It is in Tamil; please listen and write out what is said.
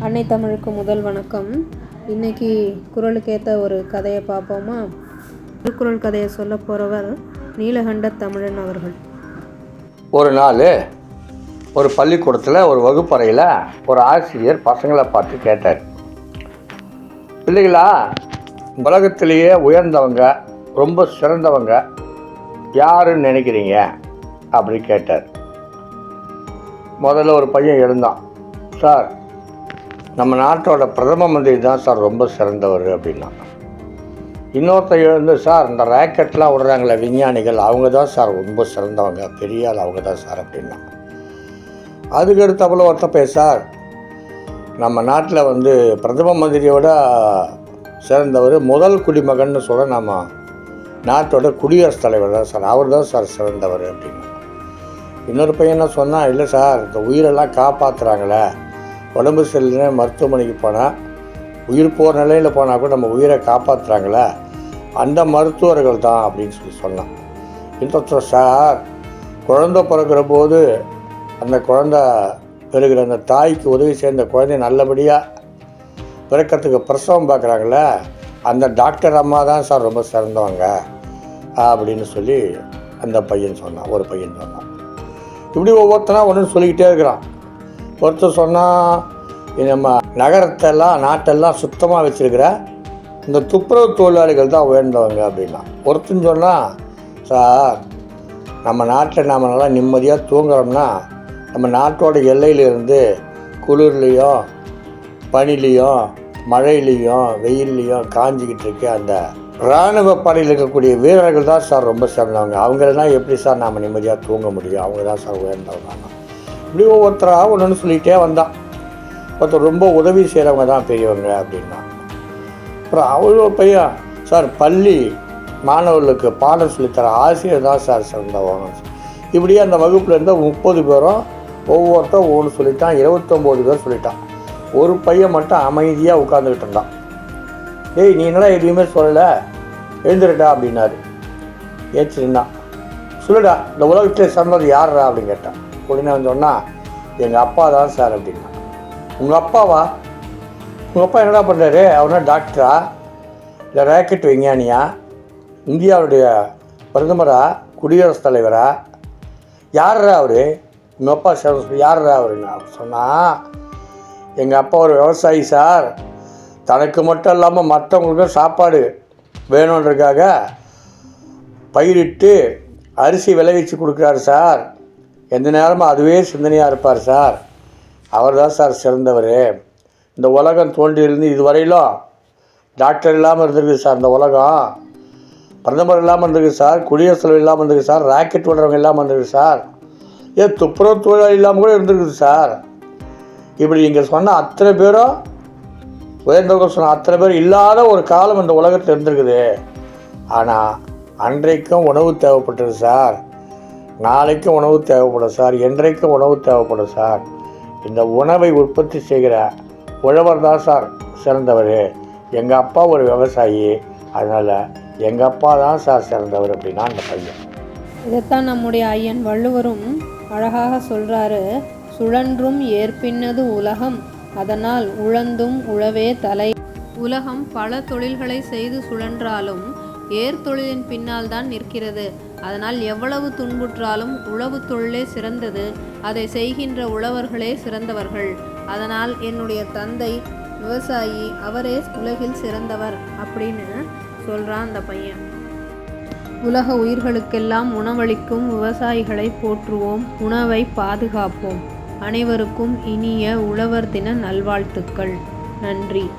அன்னை தமிழுக்கு முதல் வணக்கம். இன்னைக்கு குரலுக்கேற்ற ஒரு கதையை பார்ப்போமா? திருக்குறள் கதையை சொல்ல போகிறவர் நீலகண்ட தமிழன் அவர்கள். ஒரு நாள் ஒரு பள்ளிக்கூடத்தில் ஒரு வகுப்பறையில் ஒரு ஆசிரியர் பசங்களை பார்த்து கேட்டார். பிள்ளைகளா உலகத்திலேயே உயர்ந்தவங்க ரொம்ப சிறந்தவங்க யாருன்னு நினைக்கிறீங்க? அப்படி கேட்டார். முதல்ல ஒரு பையன் எழுந்தான். சார் நம்ம நாட்டோட பிரதம மந்திரி தான் சார் ரொம்ப சிறந்தவர் அப்படின்னா. இன்னொருத்தன் எழுந்து சார் இந்த ராக்கெட்லாம் விடுறாங்களே விஞ்ஞானிகள் அவங்க தான் சார் ரொம்ப சிறந்தவங்க பெரிய ஆள் அவங்க தான் சார் அப்படின்னா. அதுக்கு அடுத்த ஒருத்த போய் சார். நம்ம நாட்டில் வந்து பிரதம மந்திரியோட சிறந்தவர் முதல் குடிமகன்னு சொல்ல நம்ம நாட்டோட குடியரசுத் தலைவர் தான் சார். அவர் தான் சார் சிறந்தவர் அப்படின்னா. இன்னொரு பையன் என்ன சொன்னால் இல்லை சார் இந்த உயிரெல்லாம் காப்பாற்றுறாங்களே உடம்பு சரியில்லைன்னா மருத்துவமனைக்கு போனால் உயிர் போகிற நிலையில் போனால் கூட நம்ம உயிரை காப்பாற்றுறாங்களே அந்த மருத்துவர்கள் தான் அப்படின்னு சொல்லி சொன்னான். இன்னொருத்தர் சார்? குழந்த பிறக்கிற போது அந்த குழந்த பெறுகிற அந்த தாய்க்கு உதவி செய்த குழந்தை நல்லபடியாக பிறக்கிறதுக்கு பிரசவம் பார்க்குறாங்களே அந்த டாக்டர் அம்மா தான் சார் ரொம்ப சிறந்தவங்க அப்படின்னு சொல்லி அந்த பையன் சொன்னான் ஒரு பையன் சொன்னான். இப்படி ஒவ்வொருத்தனா ஒன்று சொல்லிக்கிட்டே இருக்கிறான். பொறுத்து சொன்னால் நம்ம நகரத்தெல்லாம் நாட்டெல்லாம் சுத்தமாக வச்சுருக்கிற இந்த துப்புரவு தொழிலாளிகள் தான் உயர்ந்தவங்க அப்படின்னா. ஒருத்தன் சொன்னால் சார் நம்ம நாட்டில் நாம் நல்லா நிம்மதியாக தூங்குறோம்னா நம்ம நாட்டோட எல்லையிலிருந்து குளிர்லேயும் பனிலையும் மழையிலையும் வெயில்லையும் காஞ்சிக்கிட்டு இருக்க அந்த இராணுவ படையில் இருக்கக்கூடிய வீரர்கள் தான் சார் ரொம்ப சிறந்தவங்க. அவங்களெல்லாம் எப்படி சார் நாம் நிம்மதியாக தூங்க முடியும்? அவங்க தான் சார் உயர்ந்தவங்க. இப்படி ஒவ்வொருத்தராக ஒன்றுன்னு சொல்லிகிட்டே வந்தான் ஒருத்தர் ரொம்ப உதவி செய்கிறவங்க தான் பெரியவங்க அப்படின்னா. அப்புறம் அவ்வளோ பையன் சார் பள்ளி மாணவர்களுக்கு பாடம் சொல்லித்தர ஆசிரியர் தான் சார் சிறந்தவங்க இப்படியே அந்த வகுப்பில் இருந்த முப்பது பேரும் ஒவ்வொருத்தரும் ஒன்று சொல்லிட்டான் இருபத்தொம்போது பேர் சொல்லிட்டான். ஒரு பையன் மட்டும் அமைதியாக உட்காந்துக்கிட்டு இருந்தான். ஏய் நீ என்னடா எதுவுமே சொல்லலை? எழுந்துருடா அப்படின்னாரு. ஏச்சிருந்தான் சொல்லுடா இந்த உலகத்தில் சிறந்தது யாருடா அப்படின்னு கேட்டான். உடனே வந்து சொன்னால் எங்கள் அப்பா தான் சார் அப்படின்னா. உங்கள் அப்பாவா? உங்கள் அப்பா என்னடா பண்ணுறாரு அவனா டாக்டரா? இல்லை ராக்கெட் விஞ்ஞானியா? இந்தியாவுடைய பிரதமரா? குடியரசுத் தலைவரா? யார்ரா அவர்? உங்கள் அப்பா சார் யார்ரா அவருன்னு சொன்னால் எங்கள் அப்பா ஒரு விவசாயி சார். தனக்கு மட்டும் இல்லாமல் மற்றவங்களுக்கும் சாப்பாடு வேணுன்றதுக்காக பயிரிட்டு அரிசி விளைவிச்சு கொடுக்குறாரு சார். எந்த நேரமும் அதுவே சிந்தனையாக இருப்பார் சார். அவர் தான் சார் சிறந்தவர். இந்த உலகம் தோன்றியிருந்து இதுவரையிலும் டாக்டர் இல்லாமல் இருந்திருக்கு சார் இந்த உலகம். பிரதமர் இல்லாமல் இருந்திருக்கு சார். குடியரசு தலைவர் இல்லாமல் இருந்திருக்கு சார். ராக்கெட் விடுறவங்க இல்லாமல் இருந்திருக்கு சார். ஏன் துப்புரவு தொழிலாளி இல்லாமல் கூட இருந்திருக்குது சார். இப்படி இங்கே சொன்ன அத்தனை பேரும் உயர்ந்தவங்க சொன்ன அத்தனை பேர் இல்லாத ஒரு காலம் இந்த உலகத்தில் இருந்திருக்குது. ஆனால் அன்றைக்கும் உணவு தேவைப்பட்டது சார். நாளைக்கு உணவு தேவைப்படும் சார் என்றைக்கும் உணவு தேவைப்படும் சார். இந்த உணவை உற்பத்தி செய்கிற உழவர் தான் சார் சிறந்தவர். எங்கள் அப்பா ஒரு விவசாயி. அதனால் எங்கள் அப்பா தான் சார் சிறந்தவர் அப்படின்னா அந்த பையன். இதைத்தான் நம்முடைய ஐயன் வள்ளுவரும் அழகாக சொல்கிறாரு சுழன்றும் ஏற்பின்னது உலகம் அதனால் உழந்தும் உழவே தலை. உலகம் பல தொழில்களை செய்து சுழன்றாலும் ஏர் தொழிலின் பின்னால் தான் நிற்கிறது. அதனால் எவ்வளவு துன்புற்றாலும் உழவு தொழிலே சிறந்தது. அதை செய்கின்ற உழவர்களே சிறந்தவர்கள். அதனால் என்னுடைய தந்தை விவசாயி அவரே உலகில் சிறந்தவர் அப்படின்னு சொல்கிறான் அந்த பையன். உலக உயிர்களுக்கெல்லாம் உணவளிக்கும் விவசாயிகளை போற்றுவோம். உணவை பாதுகாப்போம். அனைவருக்கும் இனிய உழவர் தின நல்வாழ்த்துக்கள். நன்றி.